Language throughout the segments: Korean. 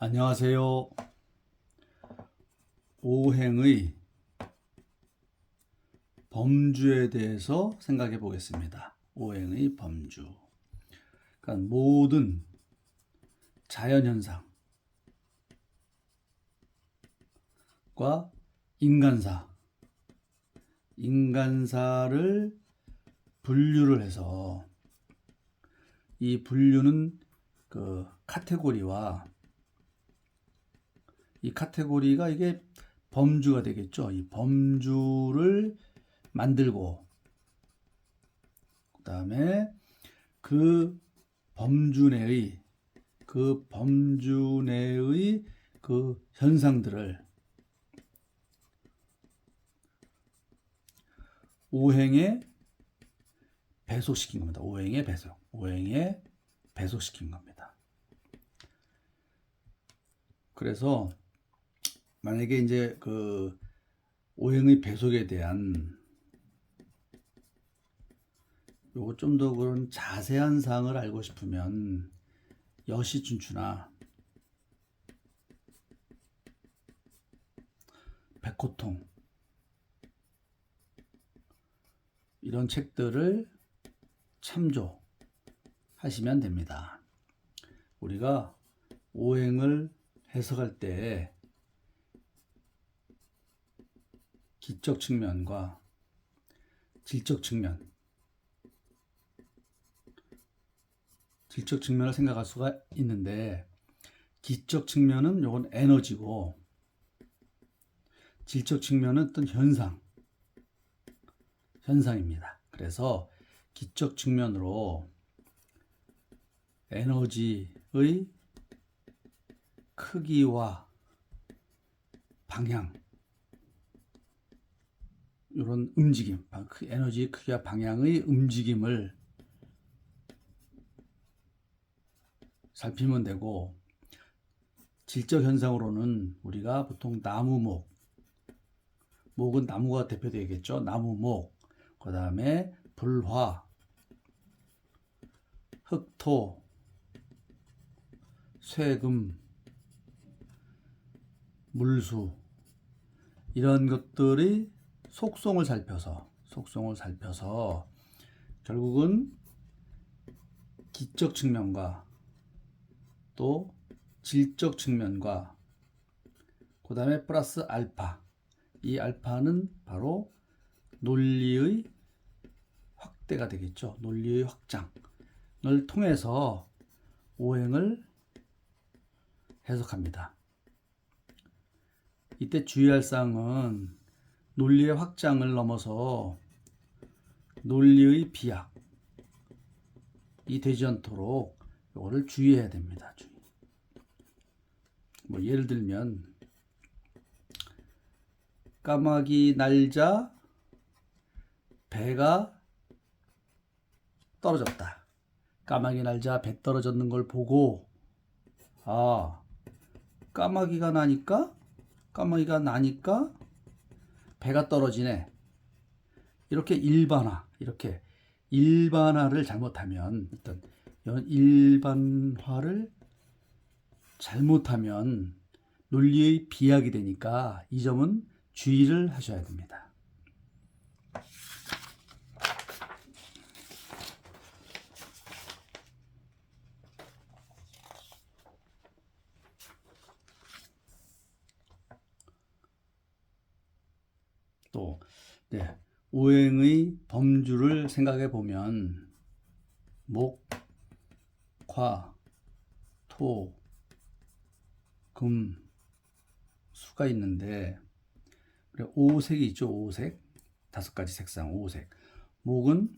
안녕하세요. 오행의 범주에 대해서 생각해 보겠습니다. 오행의 범주. 그러니까 모든 자연현상과 인간사, 인간사를 분류를 해서 이 분류는 그 카테고리와 이 카테고리가 이게 범주가 되겠죠. 이 범주를 만들고 그다음에 그 범주 내의 그 범주 내의 그 현상들을 오행에 배속시킨 겁니다. 오행에 배속. 오행에 배속시킨 겁니다. 그래서 만약에 이제 그 오행의 배속에 대한 요거 좀 더 그런 자세한 사항을 알고 싶으면 여시춘추나 백호통 이런 책들을 참조하시면 됩니다. 우리가 오행을 해석할 때 기적 측면과 질적 측면, 질적 측면을 생각할 수가 있는데 기적 측면은 요건 에너지고 질적 측면은 어떤 현상, 현상입니다. 그래서 기적 측면으로 에너지의 크기와 방향 이런 움직임, 그 에너지 크기와 방향의 움직임을 살피면 되고 질적 현상으로는 우리가 보통 나무목, 목은 나무가 대표되겠죠. 나무목, 그 다음에 불화, 흑토, 쇠금, 물수 이런 것들이 속성을 살펴서 속성을 살펴서 결국은 기적 측면과 또 질적 측면과 그 다음에 플러스 알파. 이 알파는 바로 논리의 확대가 되겠죠. 논리의 확장을 통해서 오행을 해석합니다. 이때 주의할 사항은 논리의 확장을 넘어서 논리의 비약 이 되지 않도록 이거를 주의해야 됩니다. 주의. 뭐 예를 들면 까마귀 날자 배가 떨어졌다. 까마귀 날자 배 떨어졌는 걸 보고 아 까마귀가 나니까 까마귀가 나니까 배가 떨어지네. 이렇게 일반화, 이렇게 일반화를 잘못하면 어떤 일반화를 잘못하면 논리의 비약이 되니까 이 점은 주의를 하셔야 됩니다. 또 네, 오행의 범주를 생각해 보면 목, 화, 토, 금, 수가 있는데 오색이 있죠. 오색 다섯 가지 색상 오색. 목은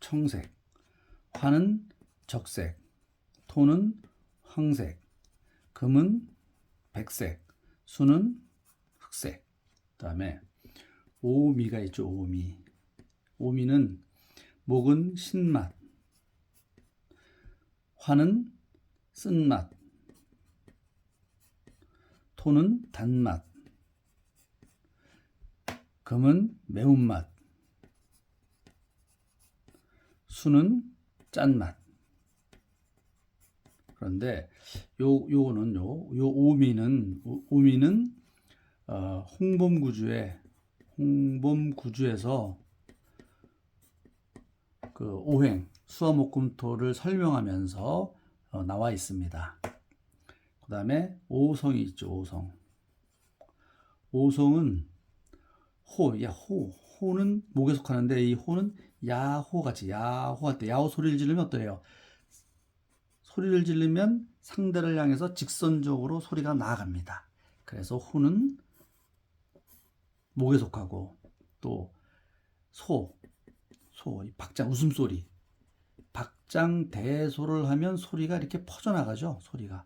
청색, 화는 적색, 토는 황색, 금은 백색, 수는 흑색. 그다음에 오미가 있죠. 오미. 오미는 목은 신맛, 화는 쓴맛, 토는 단맛, 금은 매운맛, 수는 짠맛. 그런데 요 요거는 요, 요 오미는 오- 오미는 어, 홍범구주에 홍범 구주에서 그 오행 수화목금토를 설명하면서 어, 나와 있습니다. 그 다음에 오성이 있죠. 오성. 오성은 호, 야, 호. 호는 목에 속하는데 이 호는 야호 같이 야호 할때 야호 소리를 지르면 어떠해요? 소리를 지르면 상대를 향해서 직선적으로 소리가 나아갑니다. 그래서 호는 목에 속하고 또 소, 소, 이 박장 웃음소리. 박장 대소를 하면 소리가 이렇게 퍼져나가죠. 소리가.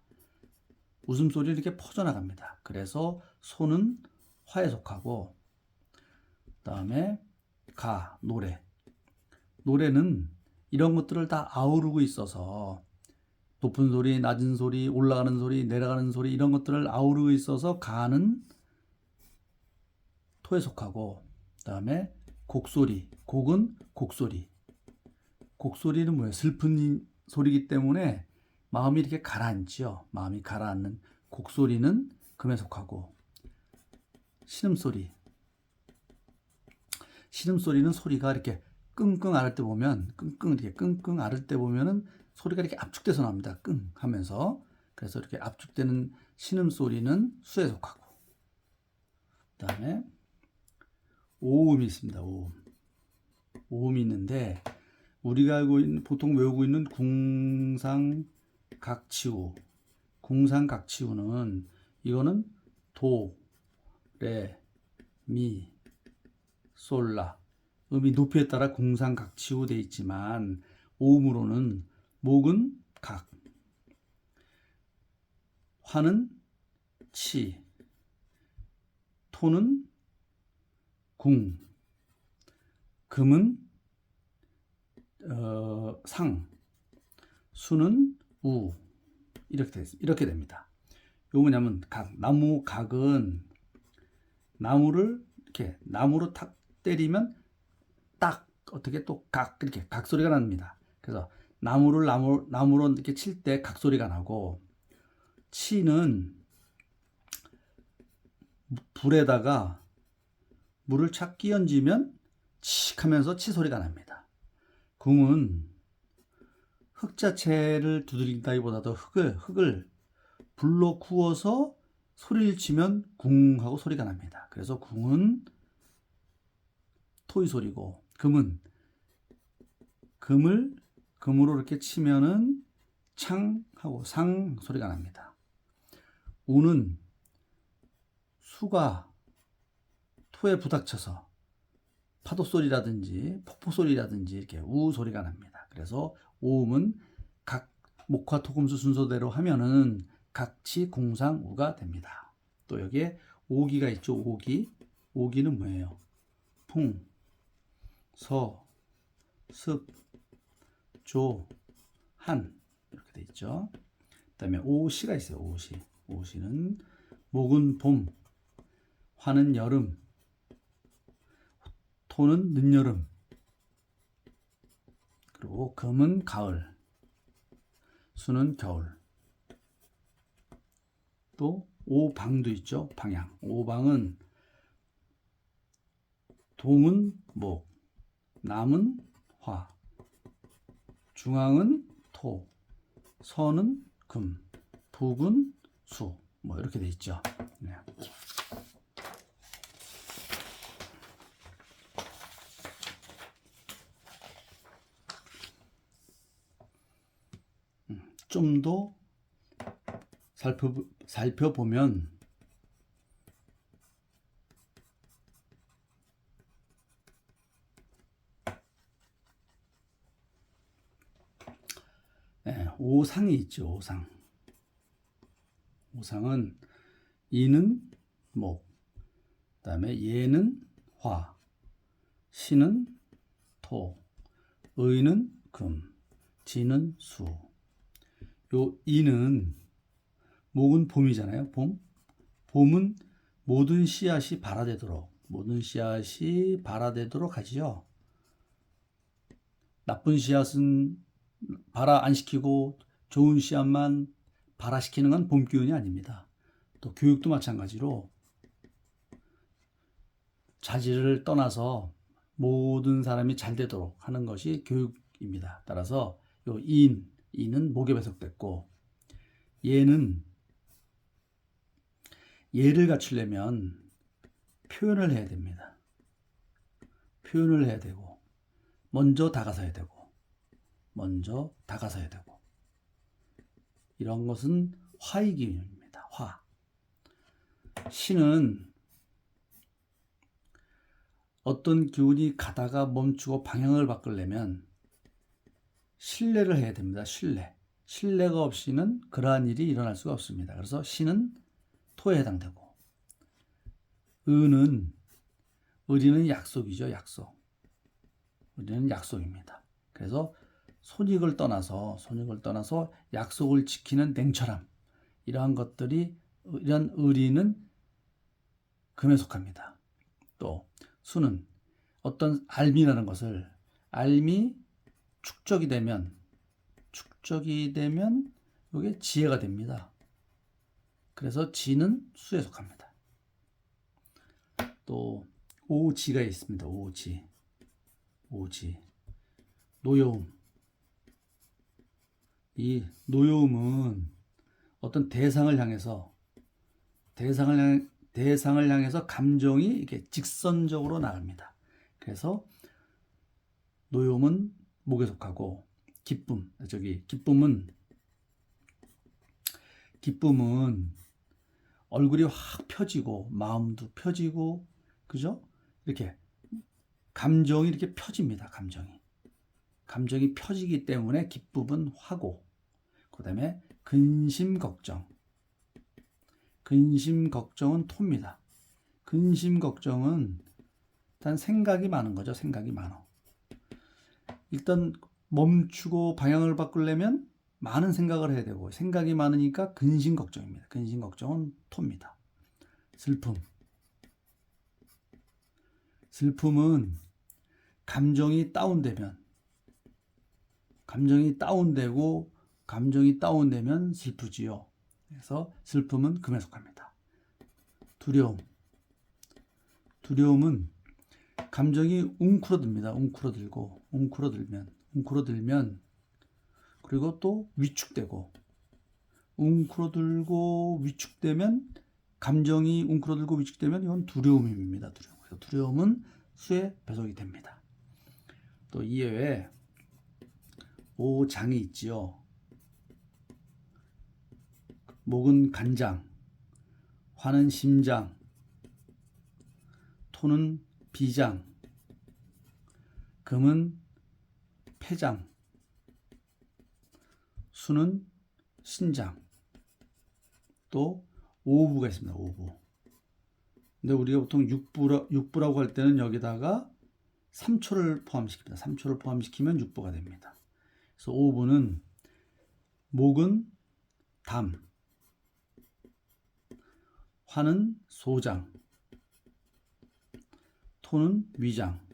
웃음소리 이렇게 퍼져나갑니다. 그래서 소는 화에 속하고 그다음에 가 노래. 노래는 이런 것들을 다 아우르고 있어서 높은 소리, 낮은 소리, 올라가는 소리, 내려가는 소리 이런 것들을 아우르고 있어서 가는 토에 속하고 그다음에 곡소리. 곡은 곡소리. 곡소리는 뭐예요? 슬픈 소리이기 때문에 마음이 이렇게 가라앉죠. 마음이 가라앉는 곡소리는 금에 속하고 신음소리. 신음소리는 소리가 이렇게 끙끙 앓을 때 보면 끙끙 이렇게 끙끙 앓을 때 보면은 소리가 이렇게 압축돼서 나옵니다. 끙 하면서 그래서 이렇게 압축되는 신음소리는 수에 속하고 그다음에 오음이 있습니다. 오음. 오음이 있는데 우리가 알고 있는 보통 외우고 있는 궁상각치우 궁상각치우는 이거는 도, 레, 미, 솔라 음이 높이에 따라 궁상각치우 돼 있지만 오음으로는 목은 각, 화는 치, 토는 궁, 금은 어, 상, 수는 우 이렇게 되, 이렇게 됩니다. 요 뭐냐면 각 나무 각은 나무를 이렇게 나무로 탁 때리면 딱 어떻게 또 각 이렇게 각 소리가 납니다. 그래서 나무를 나무 나무로 이렇게 칠 때 각 소리가 나고 치는 불에다가 물을 착 끼얹으면 칙 하면서 치 소리가 납니다. 궁은 흙 자체를 두드린다기보다도 흙을 흙을 불로 구워서 소리를 치면 궁 하고 소리가 납니다. 그래서 궁은 토의 소리고 금은 금을 금으로 이렇게 치면은 창 하고 상 소리가 납니다. 우는 수가 토에 부닥쳐서 파도 소리라든지 폭포 소리라든지 이렇게 우 소리가 납니다. 그래서 오음은 각 목화 토금수 순서대로 하면은 각치 공상 우가 됩니다. 또 여기에 오기가 있죠. 오기. 오기는 뭐예요? 풍, 서, 습, 조, 한 이렇게 돼 있죠. 그다음에 오시가 있어요. 오시. 오시는 목은 봄, 화는 여름, 토는 늦여름, 그리고 금은 가을, 수는 겨울. 또 오방도 있죠. 방향. 오방은 동은 목, 남은 화, 중앙은 토, 서는 금, 북은 수. 뭐 이렇게 돼 있죠. 네. 좀 더 살펴 살펴보면 네, 오상이 있죠. 오상. 오상은 이는 목, 그다음에 예는 화, 시는 토, 의는 금, 지는 수. 요 이는 목은 봄이잖아요. 봄. 봄은 모든 씨앗이 발아되도록 모든 씨앗이 발아되도록 하지요. 나쁜 씨앗은 발아 안 시키고 좋은 시합만 발화시키는 건 봄 기운이 아닙니다. 또 교육도 마찬가지로 자질을 떠나서 모든 사람이 잘 되도록 하는 것이 교육입니다. 따라서 요 인, 인은 목에 배속됐고 얘는 예를 갖추려면 표현을 해야 됩니다. 표현을 해야 되고 먼저 다가서야 되고 먼저 다가서야 되고 이런 것은 화의 기운입니다. 화. 신은 어떤 기운이 가다가 멈추고 방향을 바꾸려면 신뢰를 해야 됩니다. 신뢰. 신뢰가 없이는 그러한 일이 일어날 수가 없습니다. 그래서 신은 토에 해당되고 의는 의리는 약속이죠. 약속. 의리는 약속입니다. 그래서 손익을 떠나서 손익을 떠나서 약속을 지키는 냉철함 이러한 것들이 이런 의리는 금에 속합니다. 또 수는 어떤 알미라는 것을 알미 축적이 되면 축적이 되면 이게 지혜가 됩니다. 그래서 지는 수에 속합니다. 또 오지가 있습니다. 오지. 오지. 노여움. 이 노여움은 어떤 대상을 향해서 대상을 향 대상을 향해서 감정이 이렇게 직선적으로 나갑니다. 그래서 노여움은 목에 속하고 기쁨 저기 기쁨은 기쁨은 얼굴이 확 펴지고 마음도 펴지고 그죠? 이렇게 감정이 이렇게 펴집니다. 감정이 감정이 펴지기 때문에 기쁨은 화고 그다음에 근심 걱정 근심 걱정은 토입니다. 근심 걱정은 일단 생각이 많은 거죠. 생각이 많어. 일단 멈추고 방향을 바꾸려면 많은 생각을 해야 되고 생각이 많으니까 근심 걱정입니다. 근심 걱정은 토입니다. 슬픔. 슬픔은 감정이 다운되면 감정이 다운되고 감정이 다운되면 슬프지요. 그래서 슬픔은 금에 속합니다. 두려움. 두려움은 감정이 웅크러듭니다. 웅크러들고 웅크러들면 웅크러들면 그리고 또 위축되고 웅크러들고 위축되면 감정이 웅크러들고 위축되면 이건 두려움입니다. 두려움. 그래서 두려움은 수에 배속이 됩니다. 또 이외에 오장이 있지요. 목은 간장, 화는 심장, 토는 비장, 금은 폐장, 수는 신장, 또 오부가 있습니다. 오부. 근데 우리가 보통 육부라, 육부라고 할 때는 여기다가 3초를 포함시킵니다. 3초를 포함시키면 육부가 됩니다. 그래서 오부는 목은 담, 화는 소장, 토는 위장,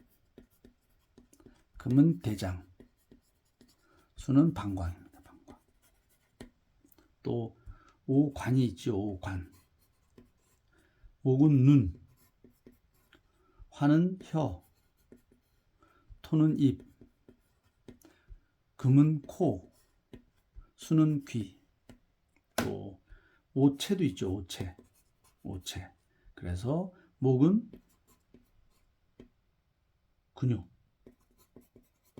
금은 대장, 수는 방광입니다. 방광. 또 오관이 있죠. 오관. 목은 눈, 화는 혀, 토는 입, 금은 코, 수는 귀. 또 오체도 있죠. 오체. 오체. 그래서 목은 근육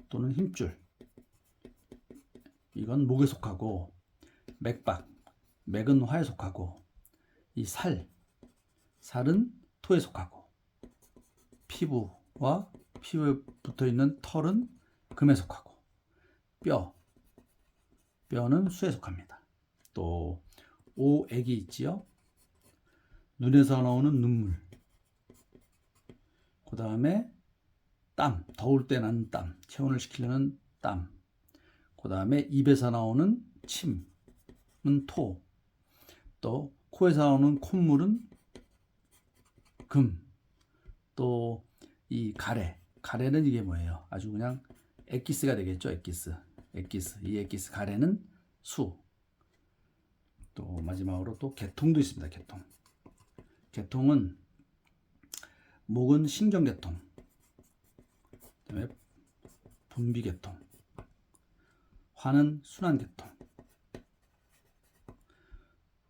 또는 힘줄. 이건 목에 속하고 맥박, 맥은 화에 속하고 이 살, 살은 토에 속하고 피부와 피부에 붙어 있는 털은 금에 속하고 뼈, 뼈는 수에 속합니다. 또 오액이 있지요. 눈에서 나오는 눈물. 그 다음에 땀, 더울 때 나는 땀, 체온을 시키려는 땀. 그 다음에 입에서 나오는 침은 토. 또 코에서 나오는 콧물은 금. 또 이 가래. 가래는 이게 뭐예요? 아주 그냥 엑기스가 되겠죠. 엑기스. 엑기스. 이 엑기스 가래는 수. 또 마지막으로 또 개통도 있습니다. 개통. 개통은 목은 신경계통. 그다음에 분비계통. 화는 순환계통.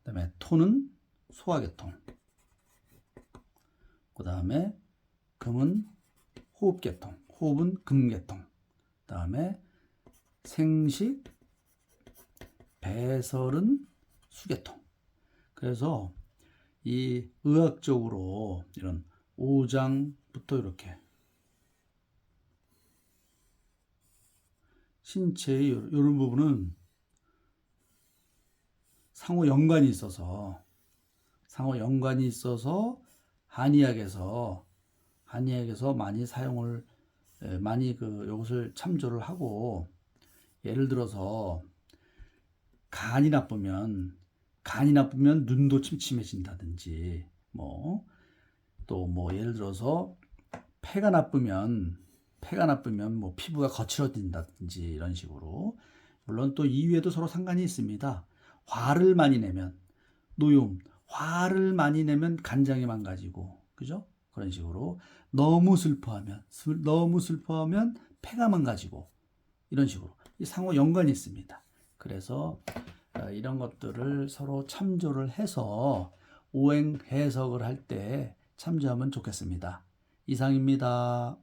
그다음에 토는 소화계통. 그다음에 금은 호흡계통. 호흡은 금계통. 그다음에 생식 배설은 수계통. 그래서 이 의학적으로 이런 오장부터 이렇게 신체의 이런 부분은 상호 연관이 있어서 상호 연관이 있어서 한의학에서 한의학에서 많이 사용을 에, 많이 그 이것을 참조를 하고 예를 들어서 간이 나쁘면 간이 나쁘면 눈도 침침해진다든지 뭐 또뭐 예를 들어서 폐가 나쁘면 폐가 나쁘면 뭐 피부가 거칠어진다든지 이런 식으로 물론 또 이외에도 서로 상관이 있습니다. 화를 많이 내면 노염, 화를 많이 내면 간장이 망가지고 그죠? 그런 식으로 너무 슬퍼하면 슬- 너무 슬퍼하면 폐가 망가지고 이런 식으로 이 상호 연관이 있습니다. 그래서 어, 이런 것들을 서로 참조를 해서 오행 해석을 할 때 참조하면 좋겠습니다. 이상입니다.